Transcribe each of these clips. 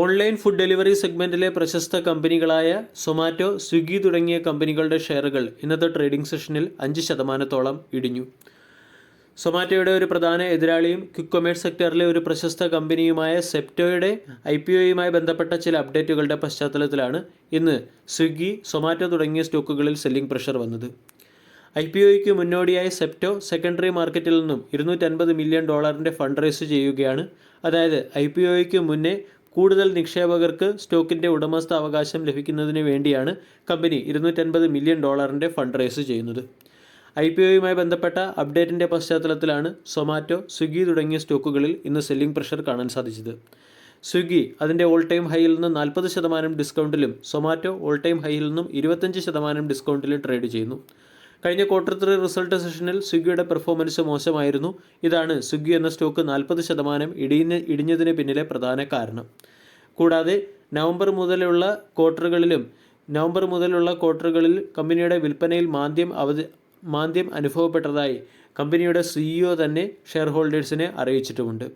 Online food delivery സെഗ്മെന്റിലെ പ്രശസ്ത കമ്പനികളായ സൊമാറ്റോ സ്വിഗ്ഗി തുടങ്ങിയ കമ്പനികളുടെ ഷെയറുകൾ ഇന്നത്തെ ട്രേഡിംഗ് സെഷനിൽ അഞ്ച് ശതമാനത്തോളം ഇടിഞ്ഞു. സൊമാറ്റോയുടെ ഒരു പ്രധാന എതിരാളിയും ക്വിക്ക് കൊമേഴ്സ് സെക്ടറിലെ ഒരു പ്രശസ്ത കമ്പനിയുമായ സെപ്റ്റോയുടെ ഐ പി ഒയുമായി ബന്ധപ്പെട്ട ചില അപ്ഡേറ്റുകളുടെ പശ്ചാത്തലത്തിലാണ് ഇന്ന് സ്വിഗ്ഗി സൊമാറ്റോ തുടങ്ങിയ സ്റ്റോക്കുകളിൽ സെല്ലിംഗ് പ്രഷർ വന്നത്. ഐ പി ഒയ്ക്ക് മുന്നോടിയായി സെപ്റ്റോ സെക്കൻഡറി മാർക്കറ്റിൽ നിന്നും ഇരുന്നൂറ്റൻപത് മില്യൺ ഡോളറിന്റെ ഫണ്ട് റൈസ് ചെയ്യുകയാണ്. അതായത് ഐ പി ഒയ്ക്ക് മുന്നേ കൂടുതൽ നിക്ഷേപകർക്ക് സ്റ്റോക്കിന്റെ ഉടമസ്ഥ അവകാശം ലഭിക്കുന്നതിന് വേണ്ടിയാണ് കമ്പനി ഇരുന്നൂറ്റൻപത് മില്യൺ ഡോളറിന്റെ ഫണ്ട് റൈസ് ചെയ്യുന്നത്. ഐ പി ഒയുമായി ബന്ധപ്പെട്ട അപ്ഡേറ്റിന്റെ പശ്ചാത്തലത്തിലാണ് സൊമാറ്റോ സ്വിഗ്ഗി തുടങ്ങിയ സ്റ്റോക്കുകളിൽ ഇന്ന് സെല്ലിംഗ് പ്രഷർ കാണാൻ സാധിച്ചത്. സ്വിഗ്ഗി അതിന്റെ ഓൾ ടൈം ഹൈയിൽ നിന്ന് നാൽപ്പത് ശതമാനം ഡിസ്കൗണ്ടിലും സൊമാറ്റോ ഓൾ ടൈം ഹൈയിൽ നിന്നും ഇരുപത്തഞ്ച് ശതമാനം ഡിസ്കൗണ്ടിലും ട്രേഡ് ചെയ്യുന്നു. കഴിഞ്ഞ ക്വാർട്ടർ ത്രീ റിസൾട്ട് സെഷനിൽ സ്വിഗ്ഗിയുടെ പെർഫോമൻസ് മോശമായിരുന്നു. ഇതാണ് സ്വിഗ്ഗി എന്ന സ്റ്റോക്ക് നാൽപ്പത് ശതമാനം ഇടിഞ്ഞ ഇടിഞ്ഞതിന് പിന്നിലെ പ്രധാന കാരണം. കൂടാതെ നവംബർ മുതലുള്ള ക്വാർട്ടറുകളിലും നവംബർ മുതലുള്ള ക്വാർട്ടറുകളിൽ കമ്പനിയുടെ വിൽപ്പനയിൽ മാന്ദ്യം അവധി മാന്ദ്യം അനുഭവപ്പെട്ടതായി കമ്പനിയുടെ സിഇഒ തന്നെ ഷെയർ ഹോൾഡേഴ്സിനെ അറിയിച്ചിട്ടുമുണ്ട്.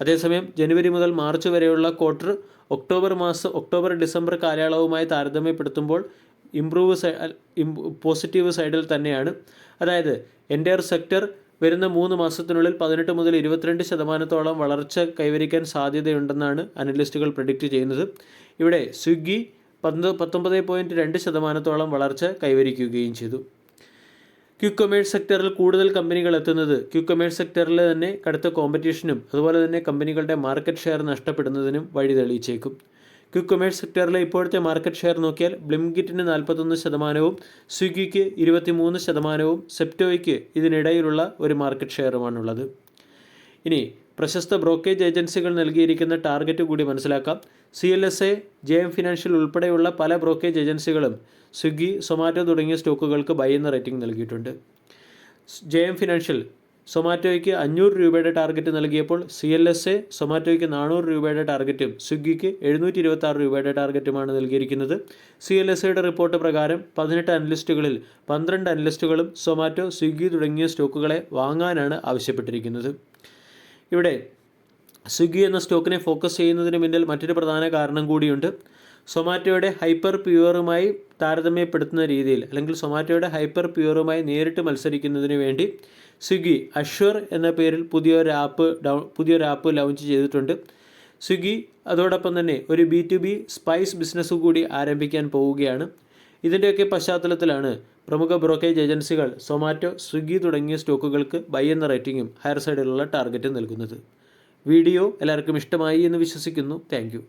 അതേസമയം ജനുവരി മുതൽ മാർച്ച് വരെയുള്ള ക്വാർട്ടർ ഒക്ടോബർ മാസം ഒക്ടോബർ ഡിസംബർ കാലയളവുമായി താരതമ്യപ്പെടുത്തുമ്പോൾ ഇംപ്രൂവ് സൈ പോസിറ്റീവ് സൈഡിൽ തന്നെയാണ്. അതായത് എന്റയർ സെക്ടർ വരുന്ന മൂന്ന് മാസത്തിനുള്ളിൽ പതിനെട്ട് മുതൽ ഇരുപത്തിരണ്ട് ശതമാനത്തോളം വളർച്ച കൈവരിക്കാൻ സാധ്യതയുണ്ടെന്നാണ് അനലിസ്റ്റുകൾ പ്രഡിക്റ്റ് ചെയ്യുന്നത്. ഇവിടെ സ്വിഗ്ഗി പന്ത് പത്തൊമ്പത് പോയിന്റ് രണ്ട് ശതമാനത്തോളം വളർച്ച കൈവരിക്കുകയും ചെയ്തു. ക്യൂ കൊമേഴ്സ് സെക്ടറിൽ കൂടുതൽ കമ്പനികൾ എത്തുന്നത് ക്യൂ കൊമേഴ്സ് സെക്ടറിൽ തന്നെ കടുത്ത കോമ്പറ്റീഷനും അതുപോലെ തന്നെ കമ്പനികളുടെ മാർക്കറ്റ് ഷെയർ നഷ്ടപ്പെടുന്നതിനും വഴി തെളിയിച്ചേക്കും ക്വിക്ക് കൊമേഴ്സ് സെക്ടറിലെ ഇപ്പോഴത്തെ മാർക്കറ്റ് ഷെയർ നോക്കിയാൽ ബ്ലിംഗിറ്റിന് നാൽപ്പത്തൊന്ന് ശതമാനവും സ്വിഗ്ഗിക്ക് ഇരുപത്തിമൂന്ന് ശതമാനവും സെപ്റ്റോയ്ക്ക് ഇതിനിടയിലുള്ള ഒരു മാർക്കറ്റ് ഷെയറുമാണുള്ളത് ഇനി പ്രശസ്ത ബ്രോക്കേജ് ഏജൻസികൾ നൽകിയിരിക്കുന്ന ടാർഗറ്റ് കൂടി മനസ്സിലാക്കാം. C L S A J M Financial ഉൾപ്പെടെയുള്ള പല ബ്രോക്കേജ് ഏജൻസികളും സ്വിഗ്ഗി സൊമാറ്റോ തുടങ്ങിയ സ്റ്റോക്കുകൾക്ക് ബൈ എന്ന റേറ്റിംഗ് നൽകിയിട്ടുണ്ട്. ജെ എം ഫിനാൻഷ്യൽ സൊമാറ്റോയ്ക്ക് അഞ്ഞൂറ് രൂപയുടെ ടാർഗറ്റ് നൽകിയപ്പോൾ സി എൽ എസ് എ സൊമാറ്റോയ്ക്ക് നാനൂറ് രൂപയുടെ ടാർഗറ്റും സ്വിഗ്ഗിക്ക് എഴുന്നൂറ്റി ഇരുപത്തി ആറ് രൂപയുടെ ടാർഗറ്റുമാണ് നൽകിയിരിക്കുന്നത്. സി എൽ എസ് എയുടെ റിപ്പോർട്ട് പ്രകാരം പതിനെട്ട് അനലിസ്റ്റുകളിൽ പന്ത്രണ്ട് അനലിസ്റ്റുകളും സൊമാറ്റോ സ്വിഗ്ഗി തുടങ്ങിയ സ്റ്റോക്കുകളെ വാങ്ങാനാണ് ആവശ്യപ്പെട്ടിരിക്കുന്നത്. ഇവിടെ സ്വിഗ്ഗി എന്ന സ്റ്റോക്കിനെ ഫോക്കസ് ചെയ്യുന്നതിന് പിന്നിൽ മറ്റൊരു പ്രധാന കാരണം കൂടിയുണ്ട്. സൊമാറ്റോയുടെ ഹൈപ്പർ പ്യുവറുമായി താരതമ്യപ്പെടുത്തുന്ന രീതിയിൽ അല്ലെങ്കിൽ സൊമാറ്റോയുടെ ഹൈപ്പർ പ്യൂറുമായി നേരിട്ട് മത്സരിക്കുന്നതിന് വേണ്ടി സ്വിഗ്ഗി അഷ്വർ എന്ന പേരിൽ പുതിയൊരു ആപ്പ് ഡൗ പുതിയൊരു ആപ്പ് ലോഞ്ച് ചെയ്തിട്ടുണ്ട്. സ്വിഗ്ഗി അതോടൊപ്പം തന്നെ ഒരു B to B spice business കൂടി ആരംഭിക്കാൻ പോവുകയാണ്. ഇതിന്റെയൊക്കെ പശ്ചാത്തലത്തിലാണ് പ്രമുഖ ബ്രോക്കേജ് ഏജൻസികൾ സൊമാറ്റോ സ്വിഗ്ഗി തുടങ്ങിയ സ്റ്റോക്കുകൾക്ക് ബൈ എന്ന റേറ്റിംഗും ഹയർ സൈഡിലുള്ള ടാർഗറ്റും നൽകുന്നത്. വീഡിയോ എല്ലാവർക്കും ഇഷ്ടമായി എന്ന് വിശ്വസിക്കുന്നു. താങ്ക്